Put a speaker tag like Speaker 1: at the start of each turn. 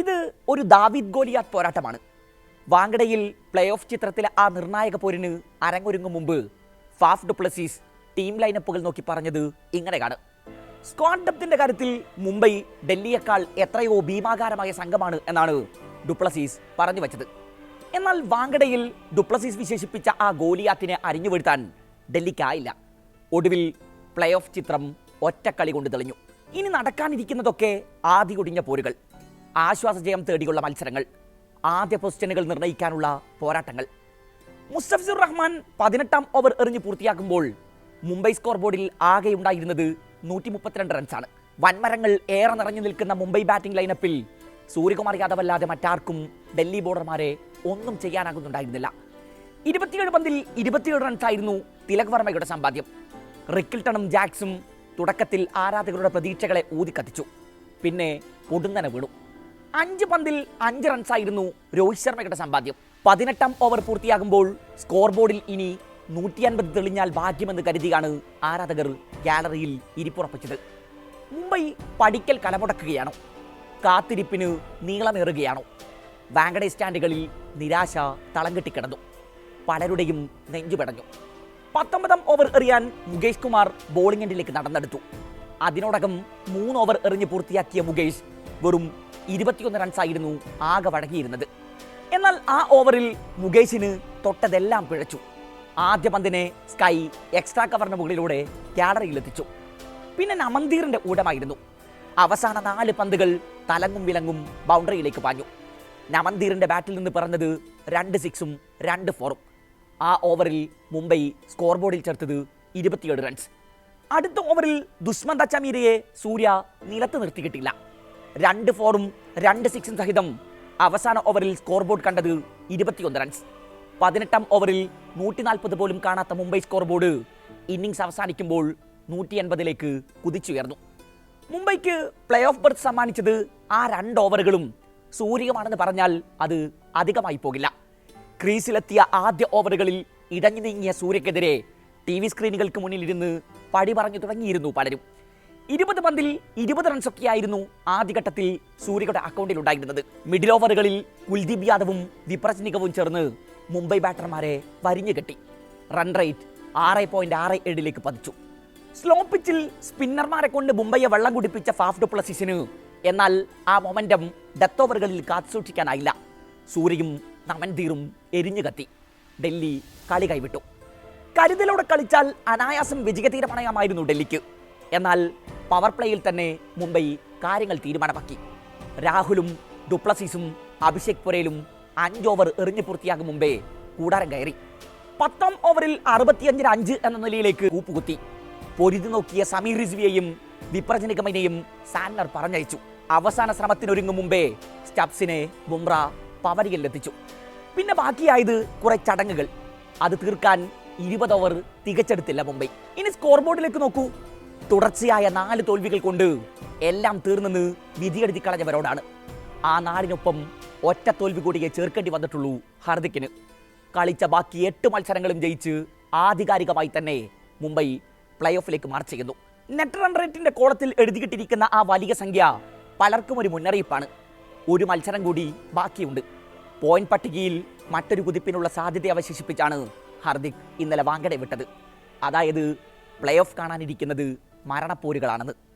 Speaker 1: ഇത് ഒരു ദാവിദ് ഗോലിയാത്ത് പോരാട്ടമാണ്. വാങ്കടയിൽ പ്ലേ ഓഫ് ചിത്രത്തിലെ ആ നിർണായക പോരിന് അരങ്ങൊരുങ്ങും മുമ്പ് ഫാഫ് ഡുപ്ലസീസ് ടീം ലൈനപ്പുകൾ നോക്കി പറഞ്ഞത് ഇങ്ങനെയാണ്. സ്ക്വാഡ് ഡെപ്തിന്റെ കാര്യത്തിൽ മുംബൈ ഡൽഹിയേക്കാൾ എത്രയോ ഭീമാകാരമായ സംഘമാണ് എന്നാണ് ഡുപ്ലസീസ് പറഞ്ഞു വെച്ചത്. എന്നാൽ വാങ്കടയിൽ ഡുപ്ലസീസ് വിശേഷിപ്പിച്ച ആ ഗോലിയാത്തിനെ അരിഞ്ഞു വീഴ്ത്താൻ ഡൽഹിക്കായില്ല. ഒടുവിൽ പ്ലേ ഓഫ് ചിത്രം ഒറ്റക്കളി കൊണ്ട് തെളിഞ്ഞു. ഇനി നടക്കാനിരിക്കുന്നതൊക്കെ ആദ്യ കുടിഞ്ഞ പോരുകൾ. ആശ്വാസജയം തേടിയുള്ള മത്സരങ്ങൾ ആദ്യ പൊസിഷനുകൾ നിർണയിക്കാനുള്ള പോരാട്ടങ്ങൾ. മുസ്തഫിസുർ റഹ്മാൻ പതിനെട്ടാം ഓവർ എറിഞ്ഞ് പൂർത്തിയാക്കുമ്പോൾ മുംബൈ സ്കോർ ബോർഡിൽ ആകെ ഉണ്ടായിരുന്നത് നൂറ്റി മുപ്പത്തിരണ്ട് റൺസാണ്. വൻമരങ്ങൾ ഏറെ നിറഞ്ഞു നിൽക്കുന്ന മുംബൈ ബാറ്റിംഗ് ലൈനപ്പിൽ സൂര്യകുമാർ യാദവ് അല്ലാതെ മറ്റാർക്കും ഡൽഹി ബോർഡർമാരെ ഒന്നും ചെയ്യാനാകുന്നുണ്ടായിരുന്നില്ല. ഇരുപത്തിയേഴ് പന്തിൽ ഇരുപത്തിയേഴ് റൺസായിരുന്നു തിലക് വർമ്മയുടെ സമ്പാദ്യം. റിക്കിൾട്ടണും ജാക്സും തുടക്കത്തിൽ ആരാധകരുടെ പ്രതീക്ഷകളെ ഊതിക്കത്തിച്ചു. പിന്നെ പൊടുന്നനെ വീണു. അഞ്ച് പന്തിൽ അഞ്ച് റൺസായിരുന്നു രോഹിത് ശർമ്മയുടെ സമ്പാദ്യം. പതിനെട്ടാം ഓവർ പൂർത്തിയാകുമ്പോൾ സ്കോർ ബോർഡിൽ ഇനി നൂറ്റി അൻപത് തെളിഞ്ഞാൽ ഭാഗ്യമെന്ന് കരുതിയാണ് ആരാധകർ ഗാലറിയിൽ ഇരിപ്പുറപ്പിച്ചത്. മുംബൈ പടിക്കൽ കലമുടക്കുകയാണോ. കാത്തിരിപ്പിന് നീളമേറുകയാണോ. വാങ്കഡേ സ്റ്റാൻഡുകളിൽ നിരാശ തളം കെട്ടിക്കിടന്നു പലരുടെയും നെഞ്ചുപിടഞ്ഞു പത്തൊമ്പതാം ഓവർ എറിയാൻ മുകേഷ് കുമാർ ബോളിംഗ് എൻഡിലേക്ക് നടന്നെടുത്തു. അതിനോടകം മൂന്ന് ഓവർ എറിഞ്ഞ് പൂർത്തിയാക്കിയ മുകേഷ് വെറും ഇരുപത്തിയൊന്ന് റൺസായിരുന്നു ആകെ വഴങ്ങിയിരുന്നത്. എന്നാൽ ആ ഓവറിൽ മുകേഷിന് തൊട്ടതെല്ലാം പിഴച്ചു. ആദ്യ പന്തിനെ സ്കൈ എക്സ്ട്രാ കവറിന് മുകളിലൂടെ ക്യാലറിയിലെത്തിച്ചു പിന്നെ നമന്തീറിന്റെ ഊടമായിരുന്നു. അവസാന നാല് പന്തുകൾ തലങ്ങും വിലങ്ങും ബൗണ്ടറിയിലേക്ക് പാഞ്ഞു. നമന്തീറിന്റെ ബാറ്റിൽ നിന്ന് പറഞ്ഞത് രണ്ട് സിക്സും രണ്ട് ഫോറും. ആ ഓവറിൽ മുംബൈ സ്കോർ ബോർഡിൽ ചേർത്തത് ഇരുപത്തിയേഴ് റൺസ്. അടുത്ത ഓവറിൽ ദുഷ്മന്ത ചമീരയെ സൂര്യ നിലത്ത് നിർത്തിക്കിട്ടില്ല രണ്ട് ഫോറും രണ്ട് സിക്സും സഹിതം അവസാന ഓവറിൽ സ്കോർ ബോർഡ് കണ്ടത് ഇരുപത്തിയൊന്ന് റൺസ് പതിനെട്ടാം ഓവറിൽ നൂറ്റി നാൽപ്പത് പോലും കാണാത്ത മുംബൈ സ്കോർ ബോർഡ് ഇന്നിങ്സ് അവസാനിക്കുമ്പോൾ നൂറ്റി എൺപതിലേക്ക് കുതിച്ചുയർന്നു. മുംബൈക്ക് പ്ലേ ഓഫ് ബർത്ത് സമ്മാനിച്ചത് ആ രണ്ട് ഓവറുകളും സൂര്യമാണെന്ന് പറഞ്ഞാൽ അത് അധികമായി പോകില്ല. ക്രീസിലെത്തിയ ആദ്യ ഓവറുകളിൽ ഇടഞ്ഞു നീങ്ങിയ സൂര്യക്കെതിരെ ടി വി സ്ക്രീനുകൾക്ക് മുന്നിലിരുന്ന് പടി പറഞ്ഞു തുടങ്ങിയിരുന്നു പലരും. ഇരുപത് പന്തിൽ ഇരുപത് റൺസൊക്കെയായിരുന്നു ആദ്യഘട്ടത്തിൽ സൂര്യയുടെ അക്കൗണ്ടിൽ ഉണ്ടായിരുന്നത്. മിഡിൽ ഓവറുകളിൽ കുൽദീപ് യാദവും വിപ്രജ്നികവും ചേർന്ന് മുംബൈ ബാറ്റർമാരെ വരിഞ്ഞു കെട്ടി. റൺ റേറ്റ് ആറ് പോയിന്റ് ആറ് ഏഴിലേക്ക് പതിച്ചു. സ്ലോ പിച്ചിൽ സ്പിന്നർമാരെ കൊണ്ട് മുംബൈയെ വെള്ളം കുടിപ്പിച്ച ഫാഫ് ഡുപ്ലസിസിന് എന്നാൽ ആ മൊമെന്റം ഡെത്ത് ഓവറുകളിൽ കാത്തുസൂക്ഷിക്കാനായില്ല സൂര്യയും നമൻതീറും എരിഞ്ഞു കത്തി. ഡൽഹി കളി കൈവിട്ടു. കരുതലോടെ കളിച്ചാൽ അനായാസം വിജയതീരമണയാമായിരുന്നു ഡൽഹിക്ക്. എന്നാൽ പവർ പ്ലേയിൽ തന്നെ മുംബൈ കാര്യങ്ങൾ തീരുമാനമാക്കി. രാഹുലും ഡുപ്ലസീസും അഭിഷേക് പുരയിലും അഞ്ച് ഓവർ എറിഞ്ഞു പൂർത്തിയാകും മുമ്പേ കൂടാരം കയറി. പത്താം ഓവറിൽ അറുപത്തിയഞ്ചിന് അഞ്ച് എന്ന നിലയിലേക്ക് കൂപ്പുകുത്തി. പൊരുതി നോക്കിയ സമീർ റിസ്വിയെയും വിപ്രജനികമനെയും സാന്നർ പറഞ്ഞയച്ചു. അവസാന ശ്രമത്തിനൊരുങ്ങും മുമ്പേ സ്റ്റബ്സിനെ ബുംറ പവരിയിലെത്തിച്ചു പിന്നെ ബാക്കിയായത് കുറെ ചടങ്ങുകൾ. അത് തീർക്കാൻ ഇരുപത് ഓവർ തികച്ചെടുത്തില്ല മുംബൈ. ഇനി സ്കോർ ബോർഡിലേക്ക് നോക്കൂ. തുടർച്ചയായ നാല് തോൽവികൾ കൊണ്ട് എല്ലാം തീർന്നെന്ന് വിധിയെഴുതി കളഞ്ഞവരോടാണ് ആ നാടിനൊപ്പം ഒറ്റ തോൽവി കൂടിയേ ചേർക്കേണ്ടി വന്നിട്ടുള്ളൂ ഹർദിക്കിന്. കളിച്ച ബാക്കി എട്ട് മത്സരങ്ങളും ജയിച്ച് ആധികാരികമായി തന്നെ മുംബൈ പ്ലേ ഓഫിലേക്ക് മാർച്ച് ചെയ്യുന്നു. നെറ്റ് റൺ റേറ്റിന്റെ കോളത്തിൽ എഴുതിയിട്ടിരിക്കുന്ന ആ വലിയ സംഖ്യ പലർക്കും ഒരു മുന്നറിയിപ്പാണ്. ഒരു മത്സരം കൂടി ബാക്കിയുണ്ട്. പോയിന്റ് പട്ടികയിൽ മറ്റൊരു കുതിപ്പിനുള്ള സാധ്യത അവശേഷിപ്പിച്ചാണ് ഹർദിക് ഇന്നലെ വാങ്ങടെ വിട്ടത്. അതായത് പ്ലേ ഓഫ് കാണാനിരിക്കുന്നത് മരണപ്പോരുകളാണെന്ന്.